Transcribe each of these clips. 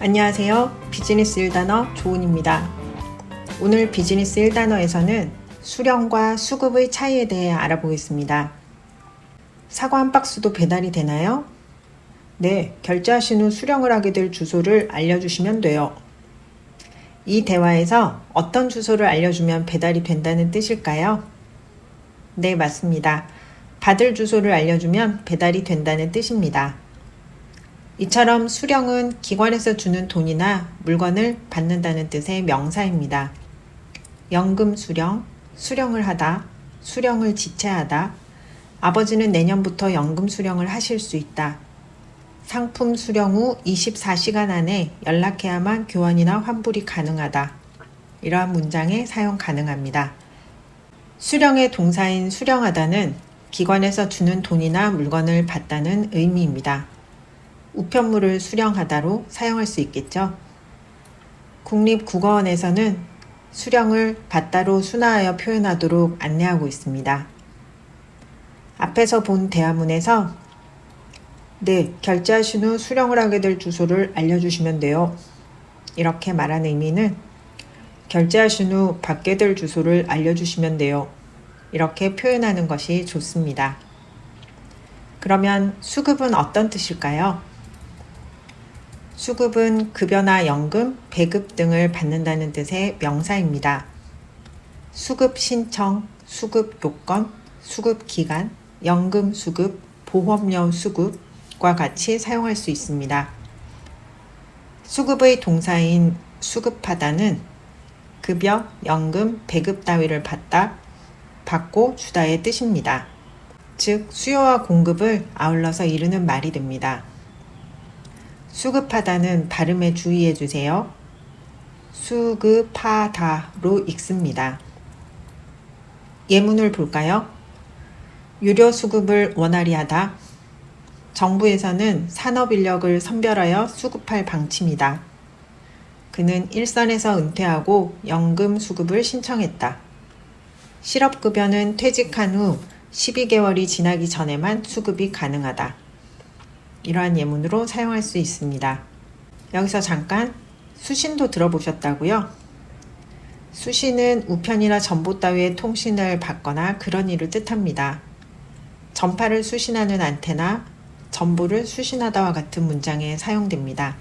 안녕하세요. 비즈니스 1단어 조은입니다. 오늘 비즈니스 1단어에서는 수령과 수급의 차이에 대해 알아보겠습니다. 사과 한 박스도 배달이 되나요? 네, 결제하신 후 수령을 하게 될 주소를 알려주시면 돼요. 이 대화에서 어떤 주소를 알려주면 배달이 된다는 뜻일까요? 네, 맞습니다. 받을 주소를 알려주면 배달이 된다는 뜻입니다. 이처럼 수령은 기관에서 주는 돈이나 물건을 받는다는 뜻의 명사입니다. 연금 수령, 수령을 하다, 수령을 지체하다, 아버지는 내년부터 연금 수령을 하실 수 있다. 상품 수령 후 24시간 안에 연락해야만 교환이나 환불이 가능하다. 이러한 문장에 사용 가능합니다. 수령의 동사인 수령하다는 기관에서 주는 돈이나 물건을 받다는 의미입니다. 우편물을 수령하다로 사용할 수 있겠죠. 국립국어원에서는 수령을 받다로 순화하여 표현하도록 안내하고 있습니다. 앞에서 본 대화문에서 네, 결제하신 후 수령을 하게 될 주소를 알려주시면 돼요. 이렇게 말한 의미는 결제하신 후 받게 될 주소를 알려주시면 돼요. 이렇게 표현하는 것이 좋습니다. 그러면 수급은 어떤 뜻일까요? 수급은 급여나 연금, 배급 등을 받는다는 뜻의 명사입니다. 수급 신청, 수급 요건, 수급 기간, 연금 수급, 보험료 수급과 같이 사용할 수 있습니다. 수급의 동사인 수급하다는 급여, 연금, 배급 따위를 받다, 받고 주다의 뜻입니다. 즉, 수요와 공급을 아울러서 이루는 말이 됩니다. 수급하다는 발음에 주의해 주세요. 수급하다로 읽습니다. 예문을 볼까요? 유료 수급을 원활히 하다. 정부에서는 산업 인력을 선별하여 수급할 방침이다. 그는 일선에서 은퇴하고 연금 수급을 신청했다. 실업급여는 퇴직한 후 12개월이 지나기 전에만 수급이 가능하다. 이러한 예문으로 사용할 수 있습니다. 여기서 잠깐 수신도 들어보셨다고요? 수신은 우편이나 전보 따위의 통신을 받거나 그런 일을 뜻합니다. 전파를 수신하는 안테나, 전보를 수신하다와 같은 문장에 사용됩니다.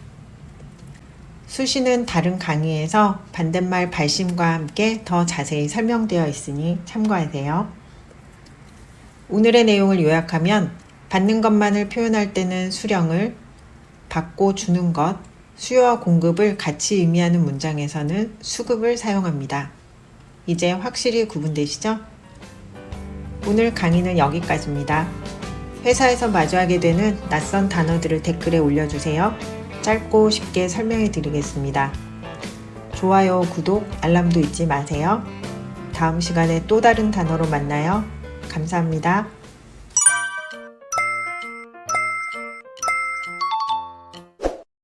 수신은 다른 강의에서 반대말 발심과 함께 더 자세히 설명되어 있으니 참고하세요. 오늘의 내용을 요약하면 받는 것만을 표현할 때는 수령을, 받고 주는 것, 수요와 공급을 같이 의미하는 문장에서는 수급을 사용합니다. 이제 확실히 구분되시죠? 오늘 강의는 여기까지입니다. 회사에서 마주하게 되는 낯선 단어들을 댓글에 올려주세요. 짧고 쉽게 설명해 드리겠습니다. 좋아요, 구독, 알람도 잊지 마세요. 다음 시간에 또 다른 단어로 만나요. 감사합니다.